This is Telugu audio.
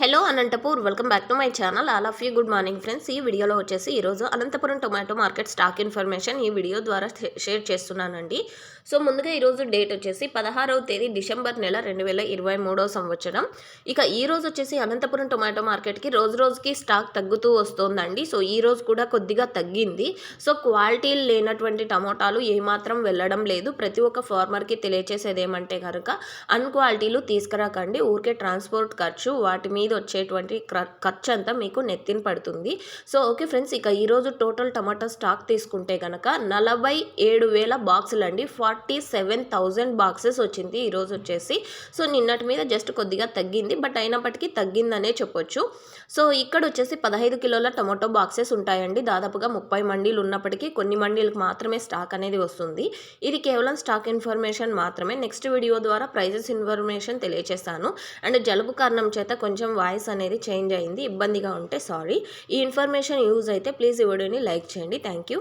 Hello Anantapur welcome back to my channel. All of you good morning friends. ఈ వీడియోలో వచ్చేసి ఈరోజు Anantapuram tomato market stock information ఈ వీడియో ద్వారా షేర్ చేస్తున్నానండి. సో ముందుగా ఈరోజు డేట్ వచ్చేసి పదహారవ తేదీ డిసెంబర్ నెల రెండు వేల ఇరవై మూడో సంవత్సరం. ఇక ఈ రోజు వచ్చేసి అనంతపురం టొమాటో మార్కెట్కి రోజు రోజుకి స్టాక్ తగ్గుతూ వస్తోందండి. సో ఈ రోజు కూడా కొద్దిగా తగ్గింది. సో క్వాలిటీ లేనటువంటి టమోటాలు ఏమాత్రం వెళ్ళడం లేదు. ప్రతి ఒక్క ఫార్మర్కి తెలియచేసేది ఏమంటే కనుక అన్క్వాలిటీలు తీసుకురాకండి. ఊరికే ట్రాన్స్పోర్ట్ ఖర్చు వాటి మీద వచ్చేటువంటి క్ర- ఖర్చు అంతా మీకు నెత్తిన పడుతుంది. సో ఓకే ఫ్రెండ్స్ ఇక ఈరోజు టోటల్ టమాటా స్టాక్ తీసుకుంటే కనుక నలభై ఏడు వేల బాక్సులు అండి. ఫార్టీ సెవెన్ థౌజండ్ బాక్సెస్ వచ్చింది ఈరోజు వచ్చేసి. సో నిన్నటి మీద జస్ట్ కొద్దిగా తగ్గింది. బట్ అయినప్పటికీ తగ్గిందనే చెప్పొచ్చు. సో ఇక్కడ వచ్చేసి పదహైదు కిలోల టమాటో బాక్సెస్ ఉంటాయండి. దాదాపుగా ముప్పై మండీలు ఉన్నప్పటికీ కొన్ని మండీలకు మాత్రమే స్టాక్ అనేది వస్తుంది. ఇది కేవలం స్టాక్ ఇన్ఫర్మేషన్ మాత్రమే. నెక్స్ట్ వీడియో ద్వారా ప్రైజెస్ ఇన్ఫర్మేషన్ తెలియజేస్తాను అండ్ జలుబు కారణం చేత కొంచెం వాయిస్ అనేది చేంజ్ అయింది. ఇబ్బందిగా ఉంటే సారీ. ఈ ఇన్ఫర్మేషన్ యూజ్ అయితే ప్లీజ్ ఈ వీడియోని లైక్ చేయండి. Thank you.